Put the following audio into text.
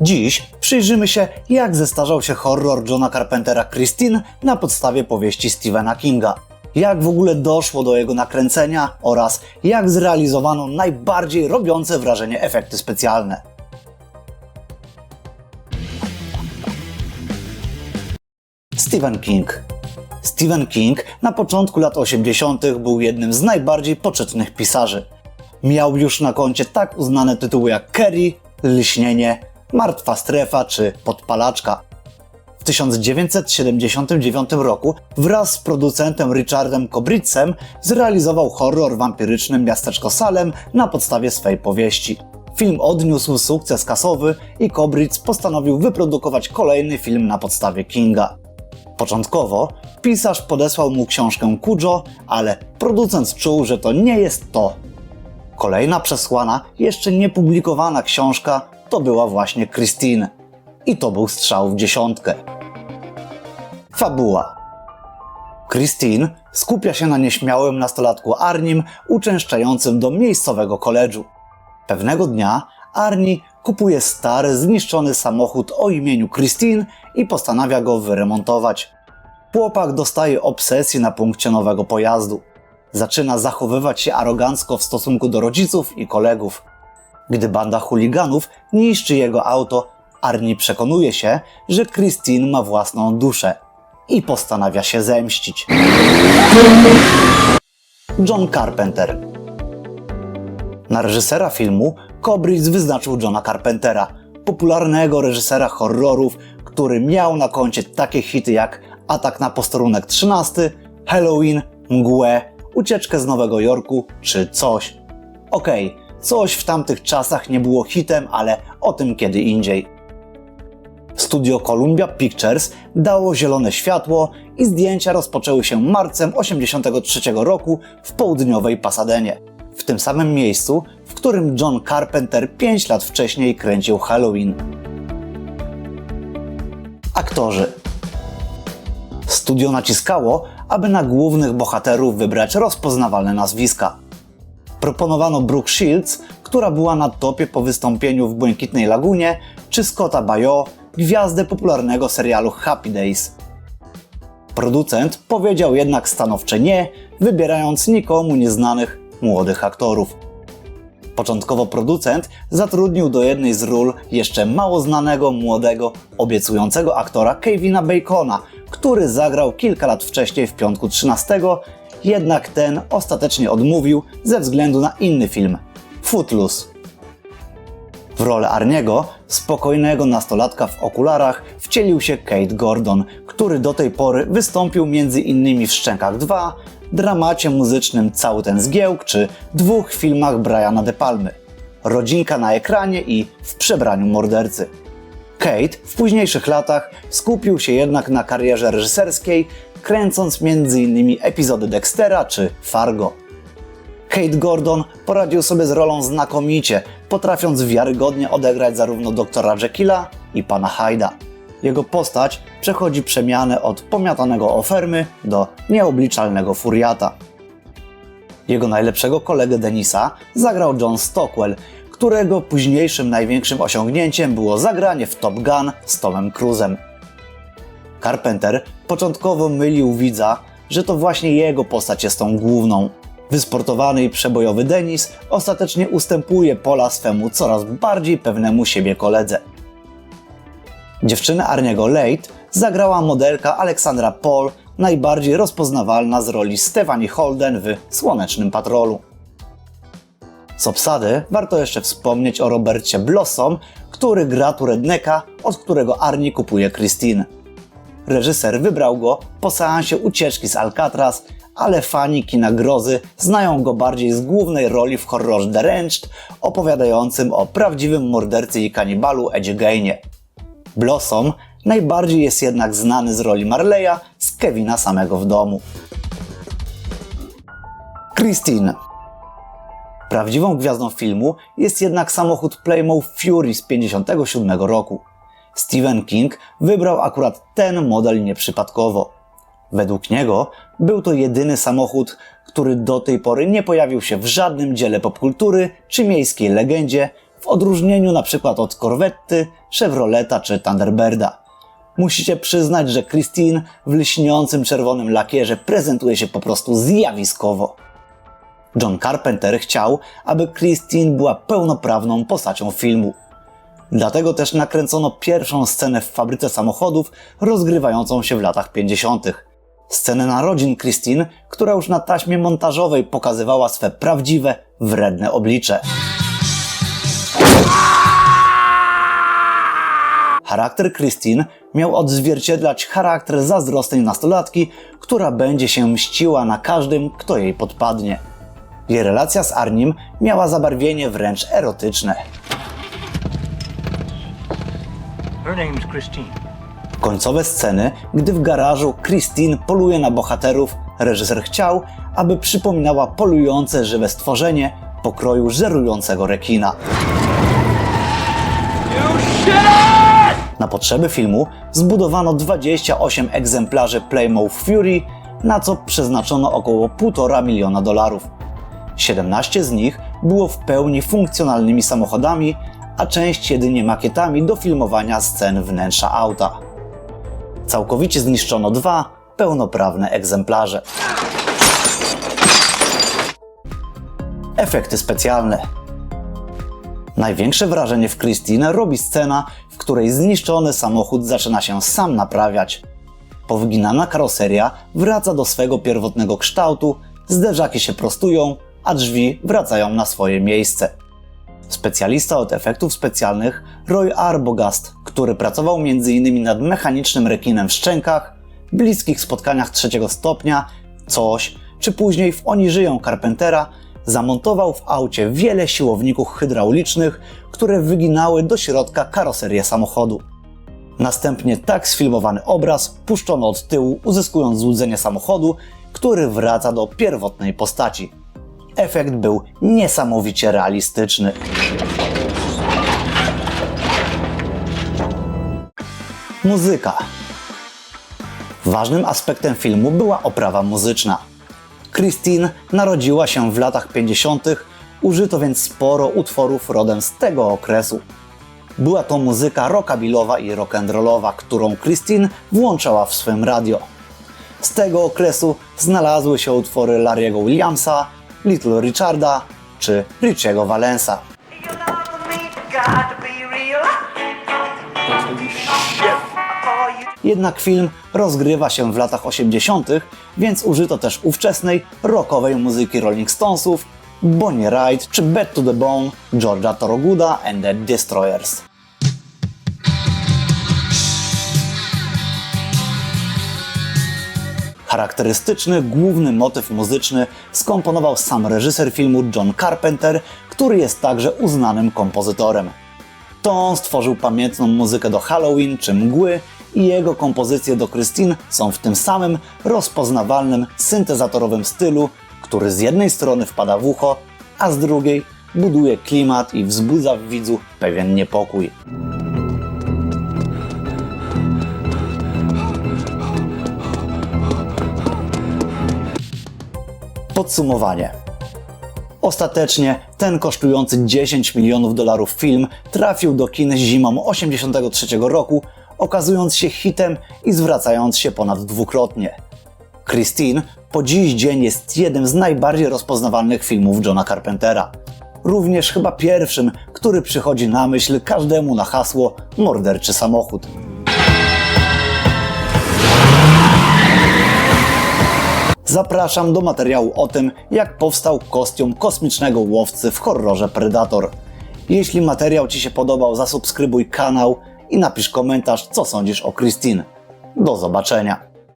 Dziś przyjrzymy się, jak zestarzał się horror Johna Carpentera Christine na podstawie powieści Stephena Kinga. Jak w ogóle doszło do jego nakręcenia oraz jak zrealizowano najbardziej robiące wrażenie efekty specjalne. Stephen King. Stephen King na początku lat 80. był jednym z najbardziej poczytnych pisarzy. Miał już na koncie tak uznane tytuły jak Kerry, Lśnienie, Martwa Strefa czy Podpalaczka. W 1979 roku wraz z producentem Richardem Kobritzem zrealizował horror wampiryczny Miasteczko Salem na podstawie swej powieści. Film odniósł sukces kasowy i Kobritz postanowił wyprodukować kolejny film na podstawie Kinga. Początkowo pisarz podesłał mu książkę Kujo, ale producent czuł, że to nie jest to. Kolejna przesłana, jeszcze niepublikowana książka to była właśnie Christine. I to był strzał w dziesiątkę. Fabuła. Christine skupia się na nieśmiałym nastolatku Arnim uczęszczającym do miejscowego koledżu. Pewnego dnia Arni kupuje stary, zniszczony samochód o imieniu Christine i postanawia go wyremontować. Chłopak dostaje obsesji na punkcie nowego pojazdu. Zaczyna zachowywać się arogancko w stosunku do rodziców i kolegów. Gdy banda chuliganów niszczy jego auto, Arni przekonuje się, że Christine ma własną duszę i postanawia się zemścić. John Carpenter na reżysera filmu Kobritz wyznaczył Johna Carpentera, popularnego reżysera horrorów, który miał na koncie takie hity jak Atak na posterunek 13, Halloween, Mgłę, Ucieczkę z Nowego Jorku czy coś. Okej, coś w tamtych czasach nie było hitem, ale o tym kiedy indziej. Studio Columbia Pictures dało zielone światło i zdjęcia rozpoczęły się marcem 1983 roku w południowej Pasadenie. W tym samym miejscu, w którym John Carpenter 5 lat wcześniej kręcił Halloween. Aktorzy. Studio naciskało, aby na głównych bohaterów wybrać rozpoznawalne nazwiska. Proponowano Brooke Shields, która była na topie po wystąpieniu w Błękitnej Lagunie, czy Scotta Bayo, gwiazdę popularnego serialu Happy Days. Producent powiedział jednak stanowcze nie, wybierając nikomu nieznanych młodych aktorów. Początkowo producent zatrudnił do jednej z ról jeszcze mało znanego, młodego, obiecującego aktora Kevina Bacona, który zagrał kilka lat wcześniej w Piątku 13, jednak ten ostatecznie odmówił ze względu na inny film Footloose. W rolę Arniego, spokojnego nastolatka w okularach, wcielił się Kate Gordon, który do tej pory wystąpił m.in. w Szczękach 2, dramacie muzycznym Cały ten zgiełk czy dwóch filmach Briana De Palmy. Rodzinka na ekranie i w przebraniu mordercy. Kate w późniejszych latach skupił się jednak na karierze reżyserskiej, kręcąc m.in. epizody Dextera czy Fargo. Kate Gordon poradził sobie z rolą znakomicie, potrafiąc wiarygodnie odegrać zarówno doktora Jekylla i pana Hyda. Jego postać przechodzi przemianę od pomiatanego ofermy do nieobliczalnego furiata. Jego najlepszego kolegę Denisa zagrał John Stockwell, którego późniejszym największym osiągnięciem było zagranie w Top Gun z Tomem Cruisem. Carpenter początkowo mylił widza, że to właśnie jego postać jest tą główną. Wysportowany i przebojowy Denis ostatecznie ustępuje pola swemu coraz bardziej pewnemu siebie koledze. Dziewczynę Arniego Late zagrała modelka Alexandra Paul, najbardziej rozpoznawalna z roli Stephanie Holden w Słonecznym Patrolu. Z obsady warto jeszcze wspomnieć o Robercie Blossom, który gra tu redneka, od którego Arnie kupuje Christine. Reżyser wybrał go po seansie ucieczki z Alcatraz, ale fani kina grozy znają go bardziej z głównej roli w horrorze The opowiadającym o prawdziwym mordercy i kanibalu Edzie Gainie. Blossom najbardziej jest jednak znany z roli Marleya z Kevina samego w domu. Christine Prawdziwą gwiazdą filmu jest jednak samochód Plymouth Fury z 1957 roku. Stephen King wybrał akurat ten model nieprzypadkowo. Według niego był to jedyny samochód, który do tej pory nie pojawił się w żadnym dziele popkultury czy miejskiej legendzie, w odróżnieniu na przykład od Corvetty, Chevroleta czy Thunderbirda. Musicie przyznać, że Christine w lśniącym czerwonym lakierze prezentuje się po prostu zjawiskowo. John Carpenter chciał, aby Christine była pełnoprawną postacią filmu. Dlatego też nakręcono pierwszą scenę w fabryce samochodów rozgrywającą się w latach 50. Scenę narodzin Christine, która już na taśmie montażowej pokazywała swe prawdziwe, wredne oblicze. Charakter Christine miał odzwierciedlać charakter zazdrosnej nastolatki, która będzie się mściła na każdym, kto jej podpadnie. Jej relacja z Arnim miała zabarwienie wręcz erotyczne. Końcowe sceny, gdy w garażu Christine poluje na bohaterów, reżyser chciał, aby przypominała polujące żywe stworzenie pokroju żerującego rekina. Na potrzeby filmu zbudowano 28 egzemplarzy Plymouth Fury, na co przeznaczono około 1,5 miliona dolarów. 17 z nich było w pełni funkcjonalnymi samochodami, a część jedynie makietami do filmowania scen wnętrza auta. Całkowicie zniszczono dwa pełnoprawne egzemplarze. Efekty specjalne. Największe wrażenie w Christine robi scena, w której zniszczony samochód zaczyna się sam naprawiać. Powyginana karoseria wraca do swego pierwotnego kształtu, zderzaki się prostują, a drzwi wracają na swoje miejsce. Specjalista od efektów specjalnych Roy Arbogast, który pracował m.in. nad mechanicznym rekinem w szczękach, bliskich spotkaniach trzeciego stopnia, coś, czy później w Oni żyją Carpentera, zamontował w aucie wiele siłowników hydraulicznych, które wyginały do środka karoserię samochodu. Następnie tak sfilmowany obraz puszczono od tyłu, uzyskując złudzenie samochodu, który wraca do pierwotnej postaci. Efekt był niesamowicie realistyczny. Muzyka. Ważnym aspektem filmu była oprawa muzyczna. Christine narodziła się w latach 50., użyto więc sporo utworów rodem z tego okresu. Była to muzyka rockabillowa i rock'n'rollowa, którą Christine włączała w swym radio. Z tego okresu znalazły się utwory Larry'ego Williamsa, Little Richarda czy Richiego Valensa. Jednak film rozgrywa się w latach 80., więc użyto też ówczesnej rockowej muzyki Rolling Stonesów, Bonnie Wright czy Bad to the Bone, Georgia Thorogood'a and the Destroyers. Charakterystyczny główny motyw muzyczny skomponował sam reżyser filmu John Carpenter, który jest także uznanym kompozytorem. To on stworzył pamiętną muzykę do Halloween czy Mgły i jego kompozycje do Christine są w tym samym rozpoznawalnym syntezatorowym stylu, który z jednej strony wpada w ucho, a z drugiej buduje klimat i wzbudza w widzu pewien niepokój. Podsumowanie. Ostatecznie ten kosztujący 10 milionów dolarów film trafił do kin zimą 83 roku, okazując się hitem i zwracając się ponad dwukrotnie. Christine po dziś dzień jest jednym z najbardziej rozpoznawalnych filmów Johna Carpentera. Również chyba pierwszym, który przychodzi na myśl każdemu na hasło morderczy samochód. Zapraszam do materiału o tym, jak powstał kostium kosmicznego łowcy w horrorze Predator. Jeśli materiał Ci się podobał, zasubskrybuj kanał i napisz komentarz, co sądzisz o Christine. Do zobaczenia.